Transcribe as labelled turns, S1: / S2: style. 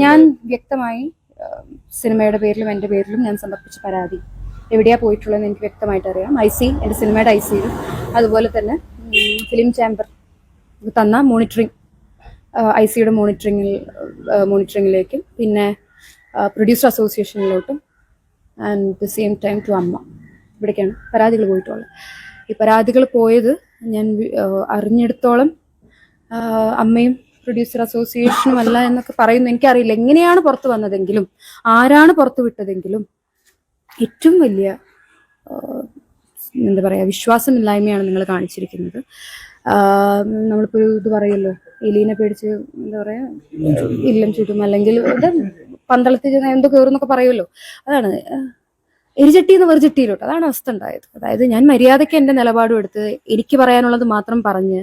S1: ഞാൻ വ്യക്തമായി സിനിമയുടെ പേരിലും എന്റെ പേരിലും ഞാൻ സമർപ്പിച്ച പരാതി എവിടെയാ പോയിട്ടുള്ളതെന്ന് എനിക്ക് വ്യക്തമായിട്ട് അറിയാം. ഐ സി എന്റെ സിനിമയുടെ ഐ സിയിലും അതുപോലെ തന്നെ ഫിലിം ചാമ്പർ തന്ന മോണിറ്ററിങ് ഐ സിയുടെ മോണിറ്ററിങ്ങിൽ മോണിറ്ററിങ്ങിലേക്കും പിന്നെ producer അസോസിയേഷനിലോട്ടും and the same time to AMMA. ഇവിടേക്കാണ് പരാതികൾ പോയിട്ടുള്ളത്. ഈ പരാതികൾ പോയത് ഞാൻ അറിഞ്ഞെടുത്തോളം അമ്മയും പ്രൊഡ്യൂസർ അസോസിയേഷനും അല്ല എന്നൊക്കെ പറയുന്നു. എനിക്കറിയില്ല. എങ്ങനെയാണ് പുറത്തു വന്നതെങ്കിലും ആരാണ് പുറത്തു വിട്ടതെങ്കിലും ഏറ്റവും വലിയ എന്താ പറയുക വിശ്വാസമില്ലായ്മയാണ് നിങ്ങൾ കാണിച്ചിരിക്കുന്നത്. നമ്മളിപ്പോൾ ഒരു ഇത് പറയല്ലോ എലീനെ പേടിച്ച് എന്താ പറയുക ഇല്ലം ചുറ്റും അല്ലെങ്കിൽ പന്തളത്തിൽ ചെന്ന് എന്തോ കയറുന്നൊക്കെ പറയുമല്ലോ. അതാണ് എരിചട്ടി എന്ന് വെറുചട്ടിയിലോട്ട്. അതാണ് അവസ്ഥ ഉണ്ടായത്. അതായത് ഞാൻ മര്യാദയ്ക്ക് എന്റെ നിലപാടും എടുത്ത് എനിക്ക് പറയാനുള്ളത് മാത്രം പറഞ്ഞ്